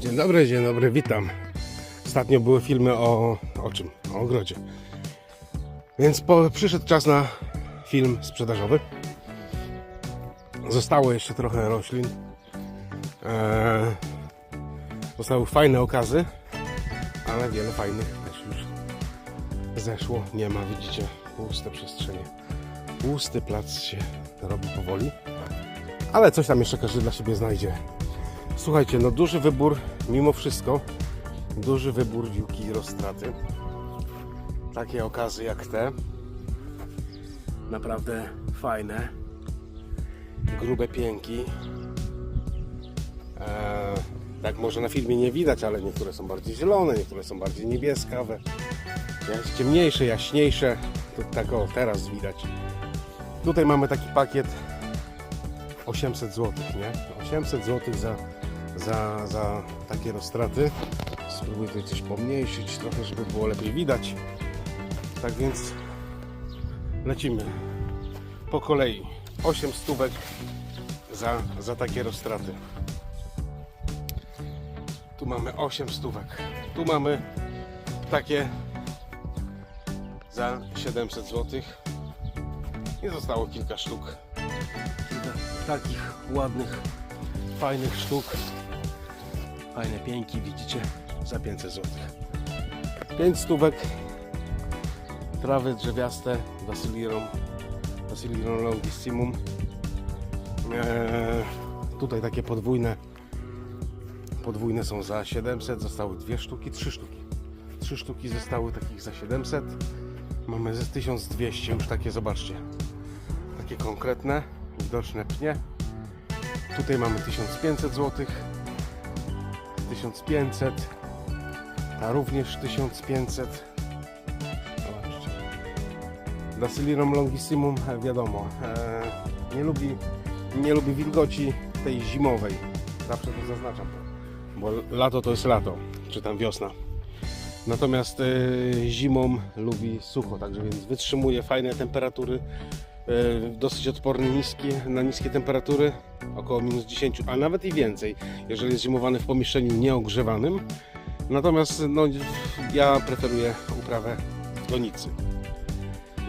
Dzień dobry, dzień dobry, witam. Ostatnio były filmy o, o czym? O ogrodzie. Więc po, przyszedł czas na film sprzedażowy. Zostało jeszcze trochę roślin. Eee, zostały fajne okazy, ale wiele fajnych też już zeszło. Nie ma, widzicie, puste przestrzenie. Pusty plac się robi powoli, ale coś tam jeszcze każdy dla siebie znajdzie. Słuchajcie, no duży wybór, mimo wszystko, duży wybór dziłki i rozstraty. Takie okazy jak te. Naprawdę fajne. Grube pięki. Eee, tak może na filmie nie widać, ale niektóre są bardziej zielone, niektóre są bardziej niebieskawe. Ciemniejsze, jaśniejsze. To tak o, teraz widać. Tutaj mamy taki pakiet 800 zł, nie? 800 zł za, za, za takie rozstraty. Spróbuję tutaj coś pomniejszyć trochę, żeby było lepiej widać. Tak więc lecimy po kolei. 8 stówek za, za takie rozstraty. Tu mamy 8 stówek. Tu mamy takie za 700 zł. I zostało kilka sztuk kilka takich ładnych, fajnych sztuk. Fajne pięki, widzicie, za 500 zł. 5 stówek trawy drzewiaste Basilirum, Basilirum longissimum. Eee, tutaj takie podwójne podwójne są za 700, zostały dwie sztuki, trzy sztuki. Trzy sztuki zostały takich za 700. Mamy ze 1200 już takie, zobaczcie. Takie konkretne, widoczne pnie. Tutaj mamy 1500 zł. 1500. A również 1500. Zobaczcie. Basilinum longissimum, e, wiadomo, e, nie lubi, nie lubi wilgoci tej zimowej. Zawsze to zaznaczam, bo lato to jest lato, czy tam wiosna. Natomiast e, zimą lubi sucho, także więc wytrzymuje fajne temperatury, dosyć odporny niski, na niskie temperatury, około minus 10, a nawet i więcej, jeżeli jest zimowany w pomieszczeniu nieogrzewanym. Natomiast no, ja preferuję uprawę w donicy.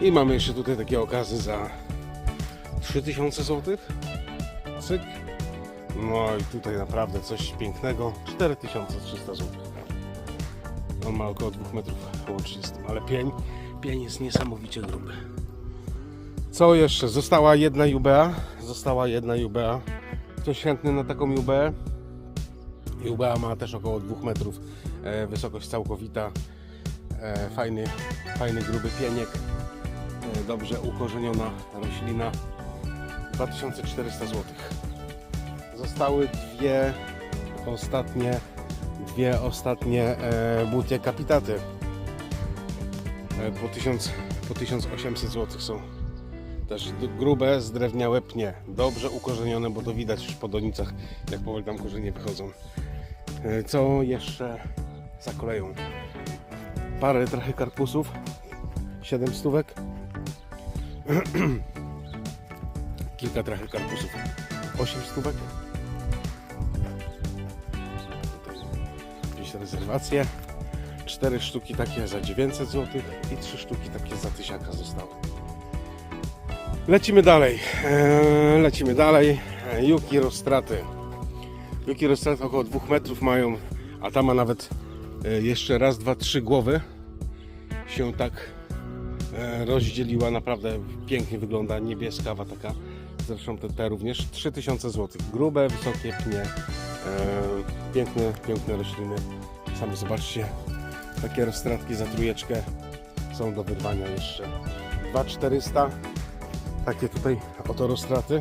I mamy jeszcze tutaj takie okazy za 3000 zł. Cyk. No i tutaj naprawdę coś pięknego. 4300 zł. On ma około 2 metrów łącznie z tym, ale pień, pień jest niesamowicie gruby. Co jeszcze? Została jedna UBA. Została jedna UBA. Ktoś chętny na taką UBA? UBA ma też około 2 metrów e, wysokość całkowita. E, fajny, fajny gruby pieniek. E, dobrze ukorzeniona roślina. 2400 zł. Zostały dwie ostatnie dwie ostatnie e, butie kapitaty. E, po, 1000, po 1800 zł są. Też grube, zdrewniałe pnie. Dobrze ukorzenione, bo to widać już po donicach, jak powoli tam korzenie wychodzą. E, co jeszcze za koleją? Parę trochę karpusów. 7 stówek. Kilka trochę karpusów. 8 stówek. jakieś rezerwacje. Cztery sztuki takie za 900 zł i trzy sztuki takie za tysiaka zostały. Lecimy dalej. Eee, lecimy dalej. Eee, Juki rozstraty. Juki rozstraty około 2 metrów mają, a ta ma nawet e, jeszcze raz, dwa, trzy głowy się tak e, rozdzieliła. Naprawdę pięknie wygląda, niebieskawa taka. Zresztą te, te również 3000 zł. Grube, wysokie pnie. E, piękne, piękne rośliny. Sami zobaczcie, takie rozstratki za trójeczkę są do wyrwania jeszcze. 2400. Takie tutaj oto rozstraty.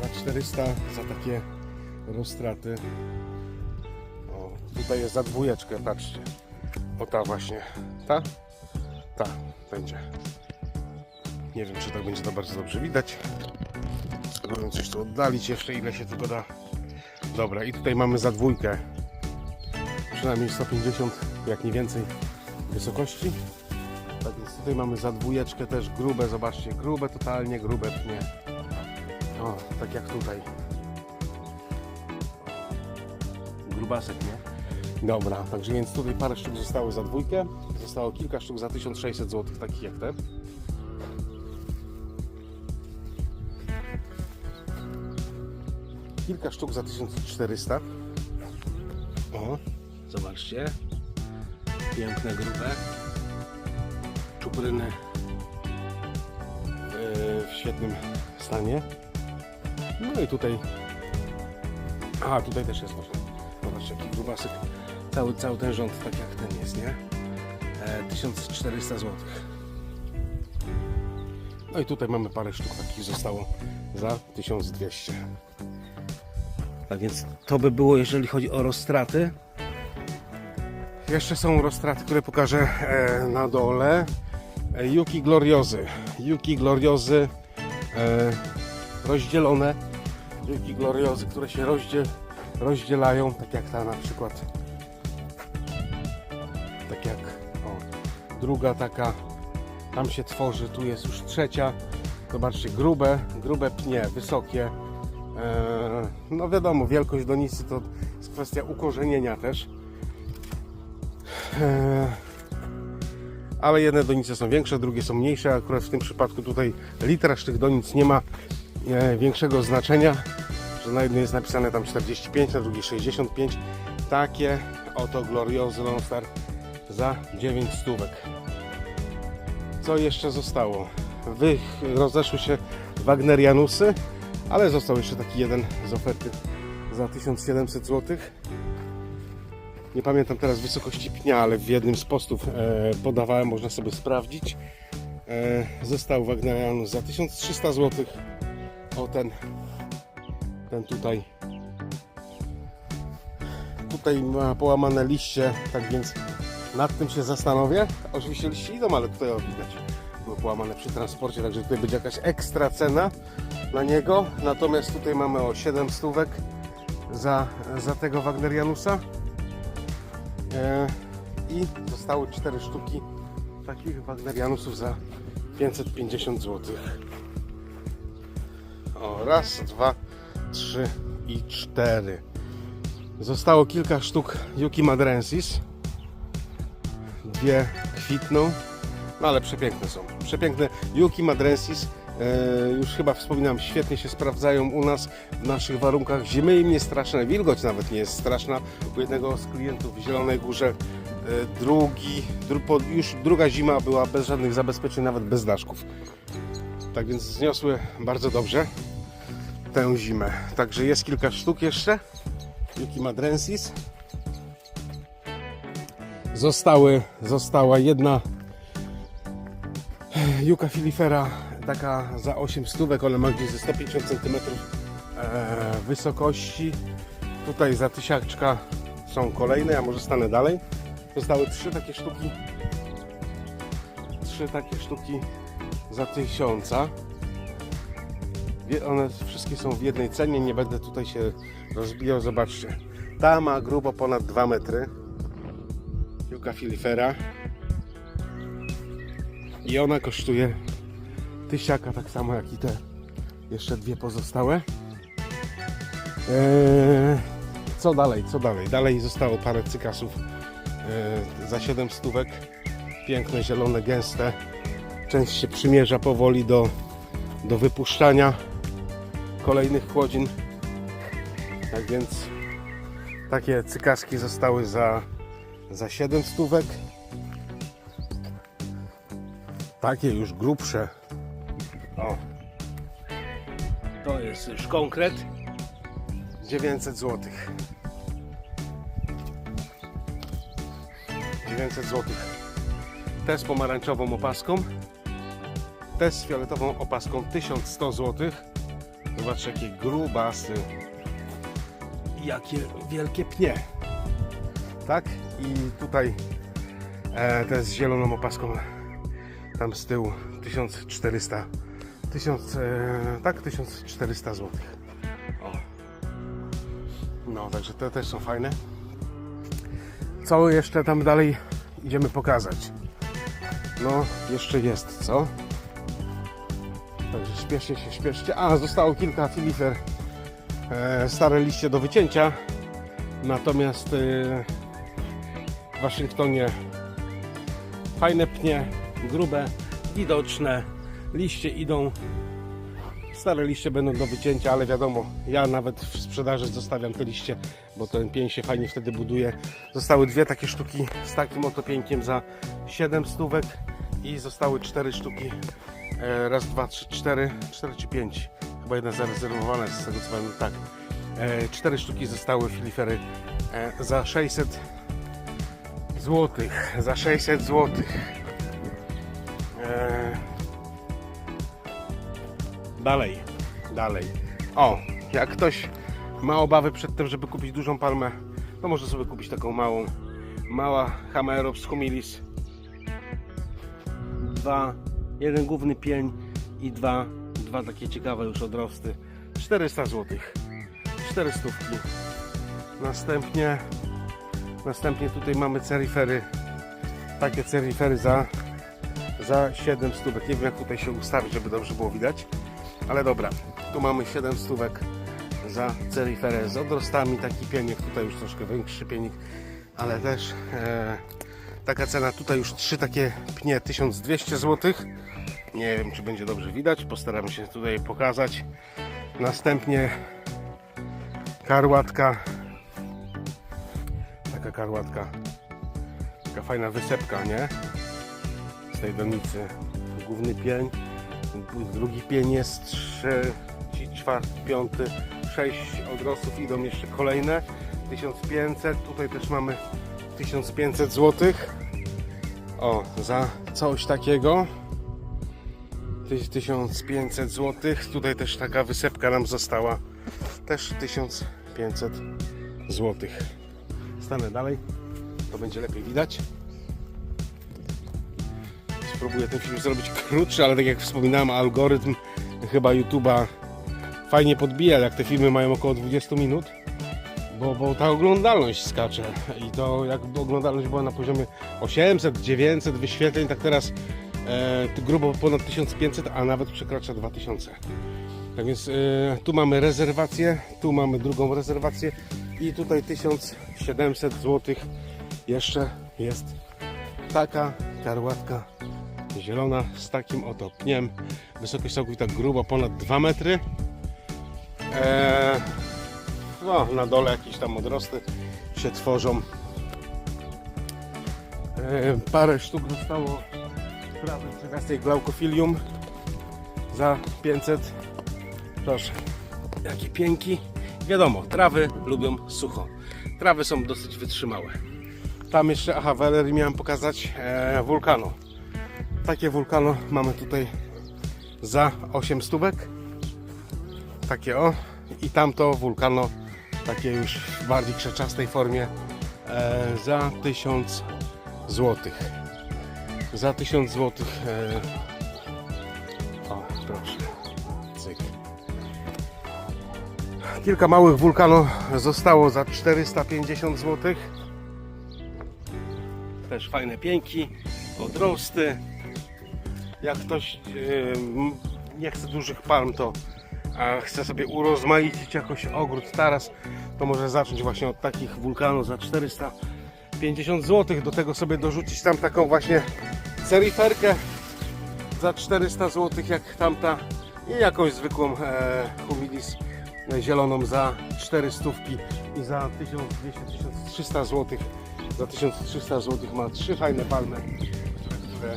2400 za takie rozstraty. O, tutaj jest za dwójeczkę, patrzcie. O ta właśnie. Ta? Ta będzie. Nie wiem, czy tak będzie to bardzo dobrze widać. Spróbuję coś tu oddalić jeszcze, ile się tylko da. Dobra, i tutaj mamy za dwójkę. Przynajmniej 150, jak nie więcej, wysokości. Tak więc tutaj mamy za dwójeczkę też grube, zobaczcie, grube, totalnie grube pnie. O, tak jak tutaj. grubasek, nie? Dobra, także więc tutaj parę sztuk zostało za dwójkę, zostało kilka sztuk za 1600 zł, takich jak te. Kilka sztuk za 1400. O, zobaczcie. Piękne, grube. Czupryny w, w świetnym stanie. No i tutaj. A, tutaj też jest właśnie. Zobaczcie, jaki grubasek. Cały, cały ten rząd, tak jak ten jest, nie? E, 1400 zł. No i tutaj mamy parę sztuk takich zostało za 1200. Tak więc to by było, jeżeli chodzi o rozstraty. Jeszcze są rozstraty, które pokażę e, na dole. Yuki Gloriozy. Yuki Gloriozy e, rozdzielone. Yuki Gloriozy, które się rozdziel, rozdzielają, tak jak ta na przykład. Tak jak o, druga taka tam się tworzy, tu jest już trzecia. Zobaczcie, grube, grube pnie, wysokie. E, no wiadomo, wielkość donicy to jest kwestia ukorzenienia też. E, ale jedne donice są większe, drugie są mniejsze. Akurat w tym przypadku tutaj litraż tych donic nie ma e, większego znaczenia, że na jednej jest napisane tam 45, na drugiej 65. Takie oto Gloriozy Lone Star za 9 stówek. Co jeszcze zostało? Wych rozeszły się Wagnerianusy, ale został jeszcze taki jeden z oferty za 1700 zł. Nie pamiętam teraz wysokości pnia, ale w jednym z postów e, podawałem, można sobie sprawdzić. E, został Wagnerianus za 1300 zł. O ten, ten tutaj. Tutaj ma połamane liście, tak więc nad tym się zastanowię. Oczywiście liście idą, ale tutaj o, widać były połamane przy transporcie, także tutaj będzie jakaś ekstra cena na niego. Natomiast tutaj mamy o 7 stówek za, za tego Wagnerianusa. E, I zostały 4 sztuki takich Wagnerianusów za 550 zł. O, raz, dwa, trzy i cztery. Zostało kilka sztuk Yuki Madrensis. Dwie kwitną, no ale przepiękne są. Przepiękne Yuki Madrensis. E, już chyba wspominam, świetnie się sprawdzają u nas w naszych warunkach. Zimy im nie straszne, wilgoć nawet nie jest straszna. U jednego z klientów w Zielonej Górze e, drugi, już druga zima była bez żadnych zabezpieczeń, nawet bez daszków. Tak więc zniosły bardzo dobrze tę zimę. Także jest kilka sztuk jeszcze. Yuki Madrensis. Zostały, została jedna Juka filifera taka za 8 stówek, ona ma gdzieś ze 150 cm e, wysokości. Tutaj za tysiaczka są kolejne, ja może stanę dalej. Zostały trzy takie sztuki. Trzy takie sztuki za tysiąca. One wszystkie są w jednej cenie, nie będę tutaj się rozbijał, zobaczcie. Ta ma grubo ponad 2 metry. Juka filifera. I ona kosztuje tysiaka, tak samo jak i te jeszcze dwie pozostałe. Eee, co dalej, co dalej? Dalej zostało parę cykasów eee, za 7 stówek. Piękne, zielone, gęste. Część się przymierza powoli do, do wypuszczania kolejnych chłodzin. Tak więc takie cykaski zostały za, za 7 stówek. Takie już grubsze. Jest już konkret. 900 zł. 900 zł. Te z pomarańczową opaską. Te z fioletową opaską 1100 zł. Zobaczcie jakie grubasy. Jakie wielkie pnie. Tak? I tutaj e, te z zieloną opaską tam z tyłu 1400 1000, e, tak 1400 zł no także te też są fajne. Co jeszcze tam dalej idziemy pokazać? No jeszcze jest co? Także śpieszcie się śpieszcie. A zostało kilka filifer e, stare liście do wycięcia. Natomiast e, w Waszyngtonie fajne pnie, grube, widoczne, liście idą Stare liście będą do wycięcia, ale wiadomo, ja nawet w sprzedaży zostawiam te liście, bo ten pień się fajnie wtedy buduje. Zostały dwie takie sztuki z takim oto pieńkiem za 7 stówek i zostały cztery sztuki. E, raz, dwa, trzy, cztery, cztery czy pięć. Chyba jedna zarezerwowana z tego co pamiętam. Tak. E, cztery sztuki zostały filifery e, za 600 złotych. Za 600 złotych. Dalej, dalej. O, jak ktoś ma obawy przed tym, żeby kupić dużą palmę, to może sobie kupić taką małą. Mała Hamaerops humilis. Dwa, jeden główny pień i dwa, dwa takie ciekawe już odrosty. 400 zł. 400 stówki. Następnie, następnie tutaj mamy cerifery. Takie cerifery za, za 7 stówek. Nie wiem jak tutaj się ustawić, żeby dobrze było widać. Ale dobra, tu mamy 7 stówek za ceriferę z odrostami, taki pienik, tutaj już troszkę większy pienik, ale też e, taka cena, tutaj już trzy takie pnie 1200 zł. Nie wiem, czy będzie dobrze widać, postaram się tutaj pokazać. Następnie karłatka, taka karłatka, taka fajna wysepka, nie? Z tej donicy, główny pień drugi pień jest, trzeci, czwarty, piąty, sześć odrostów, idą jeszcze kolejne, 1500, tutaj też mamy 1500 zł. O, za coś takiego 1500 zł. Tutaj też taka wysepka nam została, też 1500 zł. Stanę dalej, to będzie lepiej widać spróbuję ten film zrobić krótszy, ale tak jak wspominałem, algorytm chyba YouTube'a fajnie podbija, jak te filmy mają około 20 minut, bo, bo ta oglądalność skacze i to jak oglądalność była na poziomie 800, 900 wyświetleń, tak teraz e, grubo ponad 1500, a nawet przekracza 2000. Tak więc e, tu mamy rezerwację, tu mamy drugą rezerwację i tutaj 1700 zł jeszcze jest taka karłatka zielona z takim oto pniem. Wysokość całkowita grubo ponad 2 metry. Eee, no, na dole jakieś tam odrosty się tworzą. Eee, parę sztuk zostało prawy przerastej glaukofilium za 500. Proszę, jakie pięki. Wiadomo, trawy lubią sucho. Trawy są dosyć wytrzymałe. Tam jeszcze, aha, Valerii miałem pokazać e, wulkanu. Takie wulkano mamy tutaj za 8 stówek. Takie o. I tamto wulkano, takie już w bardziej krzaczastej formie, e, za 1000 złotych. Za 1000 złotych. E, o, proszę. Cyk. Kilka małych wulkano zostało za 450 złotych. Też fajne pięki, odrosty jak ktoś yy, nie chce dużych palm, to a chce sobie urozmaicić jakoś ogród taras, to może zacząć właśnie od takich wulkanów za 450 zł. Do tego sobie dorzucić tam taką właśnie seriferkę za 400 zł, jak tamta i jakąś zwykłą e, humilis zieloną za 400 i za 1200-1300 zł. Za 1300 zł ma trzy fajne palmy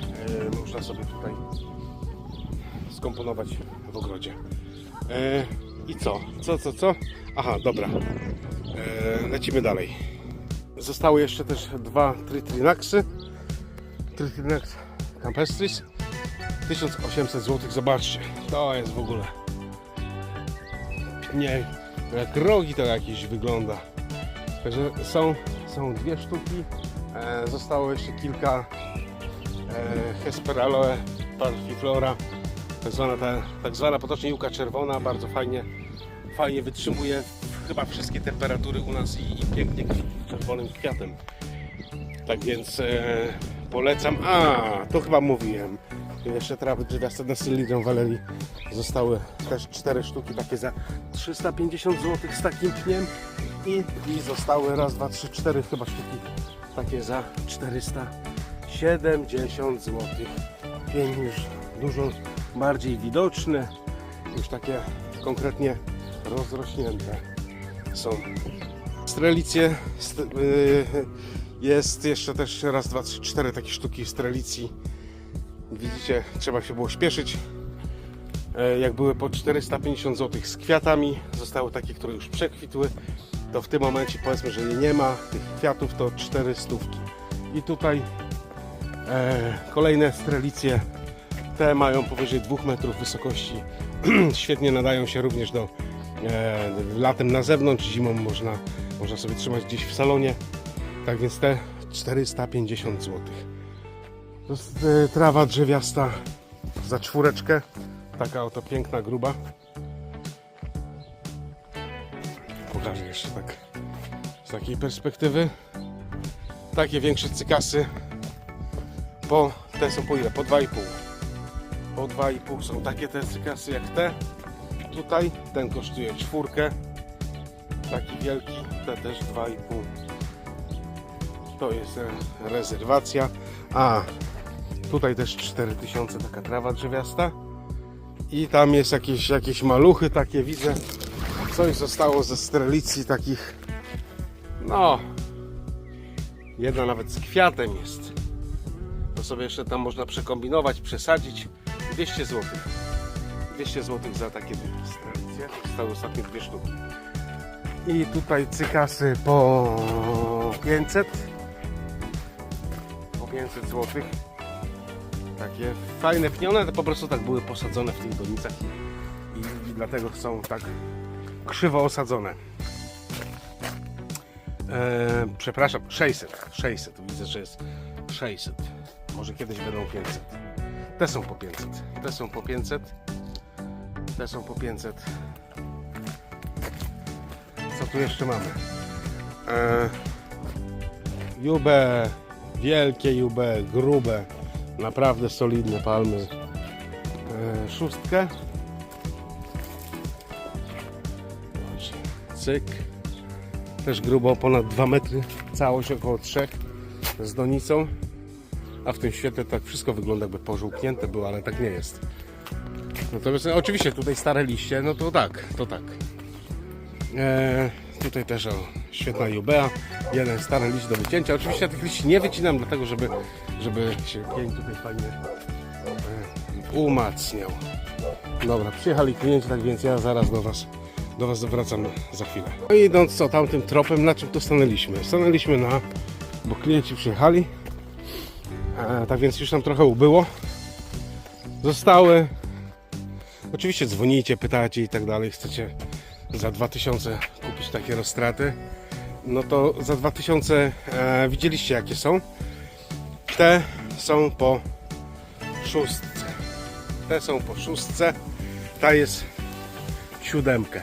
które można sobie tutaj skomponować w ogrodzie. E, I co? Co, co, co? Aha, dobra. E, lecimy dalej. Zostały jeszcze też dwa Tritrinaxy. Tritrinax campestris. 1800 zł. Zobaczcie, to jest w ogóle. Nie, jak rogi to jakieś wygląda. Także są, są dwie sztuki. E, zostało jeszcze kilka Hesperaloe parfiflora, tak zwana, ta, tak zwana potocznie juka czerwona, bardzo fajnie, fajnie wytrzymuje chyba wszystkie temperatury u nas i, i pięknie czerwonym kwiatem. Tak więc e, polecam. A, to chyba mówiłem. Jeszcze trawy drzewiaste na Sylidrą Valerii zostały też cztery sztuki takie za 350 zł z takim pniem I, I zostały raz, dwa, trzy, cztery chyba sztuki takie za 470 zł. Pień już dużo bardziej widoczny, już takie konkretnie rozrośnięte są. Strelicje st- y, jest jeszcze też raz, dwa, trzy, cztery takie sztuki strelicji. Widzicie, trzeba się było śpieszyć. E, Jak były po 450 zł z kwiatami, zostały takie, które już przekwitły, to w tym momencie powiedzmy, że nie ma tych kwiatów, to 400. I tutaj kolejne strelicje, te mają powyżej 2 metrów wysokości. Świetnie nadają się również do e, latem na zewnątrz, zimą można, można sobie trzymać gdzieś w salonie. Tak więc te 450 zł. To jest e, trawa drzewiasta za czwóreczkę. Taka oto piękna, gruba. Pokażę jeszcze tak z takiej perspektywy. Takie większe cykasy po, te są po ile? Po 2,5. Po 2,5 są takie te cykasy jak te. Tutaj ten kosztuje czwórkę. Taki wielki, te też 2,5. To jest e, rezerwacja. A tutaj też 4000 taka trawa drzewiasta. I tam jest jakieś, jakieś maluchy takie widzę. Coś zostało ze strelicji takich. No. Jedna nawet z kwiatem jest. Sobie jeszcze tam można przekombinować, przesadzić. 200 zł. 200 zł za takie strelicje. Zostały ostatnie dwie sztuki. I tutaj cykasy po 500. Po 500 zł. Takie fajne pnione, to po prostu tak były posadzone w tych donicach i, i, dlatego są tak krzywo osadzone. E, przepraszam, 600. 600. Widzę, że jest 600. Może kiedyś będą 500. Te są po 500. Te są po 500. Te są po 500. Co tu jeszcze mamy? E, jubę, wielkie jubę, grube, naprawdę solidne palmy. E, szóstkę. Cyk. Też grubo, ponad 2 metry. Całość około 3 z donicą. A w tym świetle tak wszystko wygląda jakby pożółknięte było, ale tak nie jest. Natomiast no, oczywiście tutaj stare liście, no to tak, to tak. E, tutaj też o, świetna jubea, jeden stary liść do wycięcia. Oczywiście ja tych liści nie wycinam, dlatego żeby, żeby się pień tutaj fajnie e, umacniał. Dobra, przyjechali klienci, tak więc ja zaraz do Was, do was wracam za chwilę. No i idąc co tamtym tropem, na czym tu stanęliśmy? Stanęliśmy na, bo klienci przyjechali, tak więc już nam trochę ubyło. Zostały Oczywiście dzwonicie, pytacie i tak dalej, chcecie za 2000 kupić takie rozstraty. No to za 2000 e, widzieliście jakie są. Te są po szóstce. Te są po szóstce. Ta jest siódemkę.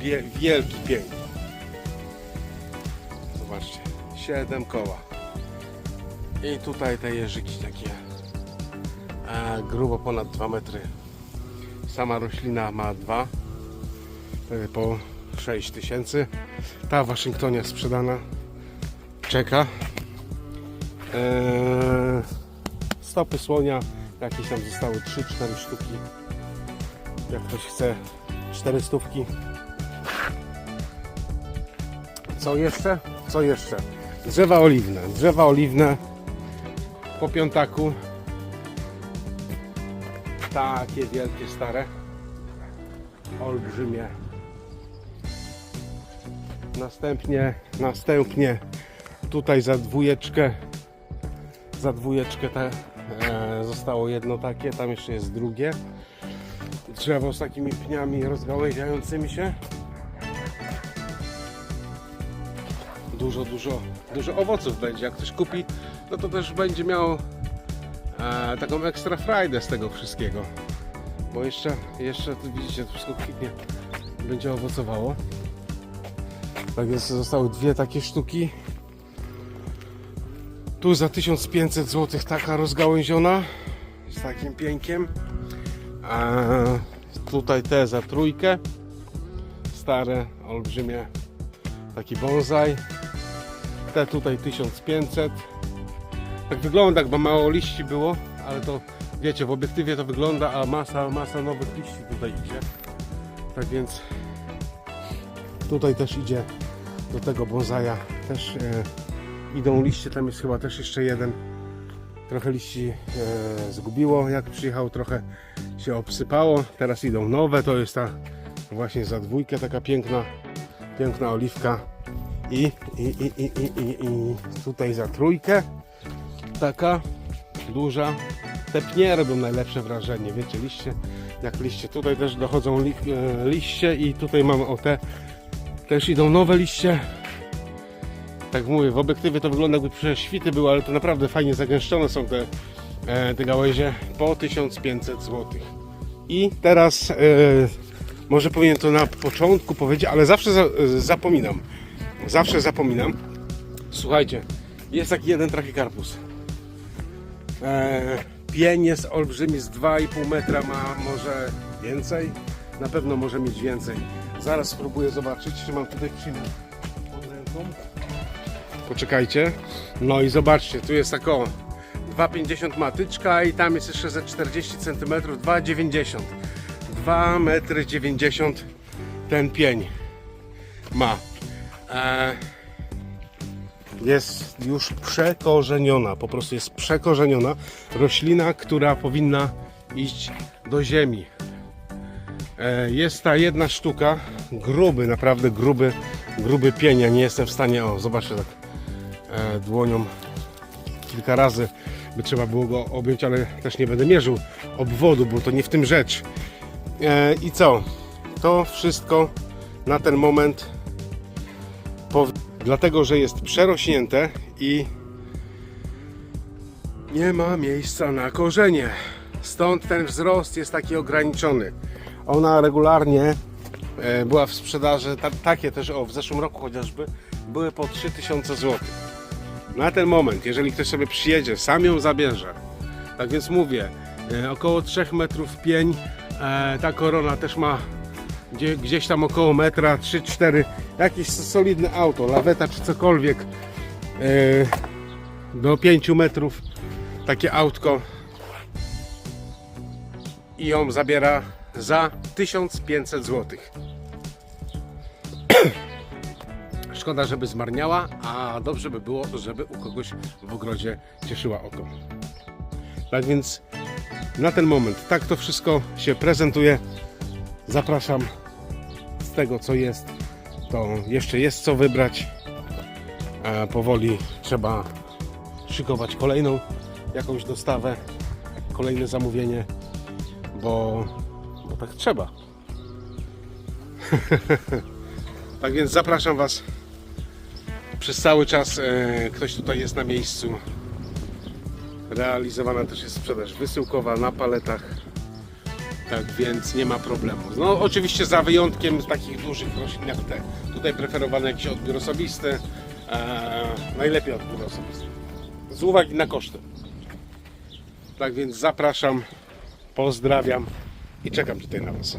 Wie, wielki pień. Zobaczcie, 7 koła. I tutaj te jeżyki takie a grubo ponad 2 metry. Sama roślina ma 2 po 6 tysięcy. Ta w Waszyngtonie sprzedana czeka. Eee, stopy słonia jakieś tam zostały 3-4 sztuki. Jak ktoś chce 4 stówki. Co jeszcze? Co jeszcze? Drzewa oliwne. Drzewa oliwne po piątaku takie wielkie, stare. Olbrzymie. Następnie, następnie tutaj za dwójeczkę, za dwójeczkę te, e, zostało jedno takie, tam jeszcze jest drugie. Drzewo z takimi pniami rozgałęziającymi się. Dużo, dużo, dużo owoców będzie. Jak ktoś kupi, no to też będzie miał e, taką ekstra frajdę z tego wszystkiego. Bo jeszcze, jeszcze tu widzicie, to wszystko kwitnie, będzie owocowało. Tak więc zostały dwie takie sztuki. Tu za 1500 zł taka rozgałęziona z takim piękiem. Tutaj te za trójkę stare, olbrzymie, taki bonsai. Te tutaj 1500. Tak wygląda, jakby mało liści było, ale to wiecie, w obiektywie to wygląda, a masa, masa nowych liści tutaj idzie. Tak więc tutaj też idzie do tego bonsaja też e, idą liście, tam jest chyba też jeszcze jeden. Trochę liści e, zgubiło, jak przyjechał, trochę się obsypało. Teraz idą nowe, to jest ta właśnie za dwójkę taka piękna, piękna oliwka. I, i, i, i, i, i, i tutaj za trójkę taka duża. Te pnie robią najlepsze wrażenie, wiecie, liście, jak liście. Tutaj też dochodzą li, e, liście i tutaj mamy o te, też idą nowe liście. Tak mówię, w obiektywie to wygląda jakby prześwity były, ale to naprawdę fajnie zagęszczone są te, e, te gałęzie po 1500 zł. I teraz e, może powinien to na początku powiedzieć, ale zawsze za, e, zapominam. Zawsze zapominam. Słuchajcie, jest taki jeden trachycarpus. E, pień jest olbrzymi, z 2,5 metra ma może więcej. Na pewno może mieć więcej. Zaraz spróbuję zobaczyć, czy mam tutaj film pod ręką. Poczekajcie. No i zobaczcie, tu jest tak o 2,50 matyczka i tam jest jeszcze ze 40 cm 2,90 2 metry 90 ten pień ma. E, jest już przekorzeniona, po prostu jest przekorzeniona roślina, która powinna iść do ziemi. E, Jest ta jedna sztuka, gruby, naprawdę gruby, gruby pień. Ja nie jestem w stanie, o zobaczcie tak e, dłonią kilka razy by trzeba było go objąć, ale też nie będę mierzył obwodu, bo to nie w tym rzecz. E, I co? To wszystko na ten moment pow- dlatego, że jest przerośnięte i nie ma miejsca na korzenie. Stąd ten wzrost jest taki ograniczony. Ona regularnie e, była w sprzedaży, ta, takie też, o w zeszłym roku chociażby, były po 3000 zł. Na ten moment, jeżeli ktoś sobie przyjedzie, sam ją zabierze. Tak więc mówię, e, około 3 metrów pień, e, ta korona też ma gdzie, gdzieś tam około metra, 3-4, jakieś solidne auto, laweta czy cokolwiek e, do 5 metrów takie autko i ją zabiera za 1500 zł. Szkoda, żeby zmarniała, a dobrze by było, żeby u kogoś w ogrodzie cieszyła oko. Tak więc na ten moment tak to wszystko się prezentuje. Zapraszam z tego co jest, to jeszcze jest co wybrać. A powoli trzeba szykować kolejną jakąś dostawę, kolejne zamówienie, bo, bo tak trzeba. tak więc zapraszam Was przez cały czas. E, ktoś tutaj jest na miejscu. Realizowana też jest sprzedaż wysyłkowa na paletach. Tak więc nie ma problemu. No oczywiście za wyjątkiem takich dużych roślin jak te. Tutaj preferowany jakiś odbiór osobisty. E, najlepiej odbiór osobisty. Z uwagi na koszty. Tak więc zapraszam, pozdrawiam i czekam tutaj na Was.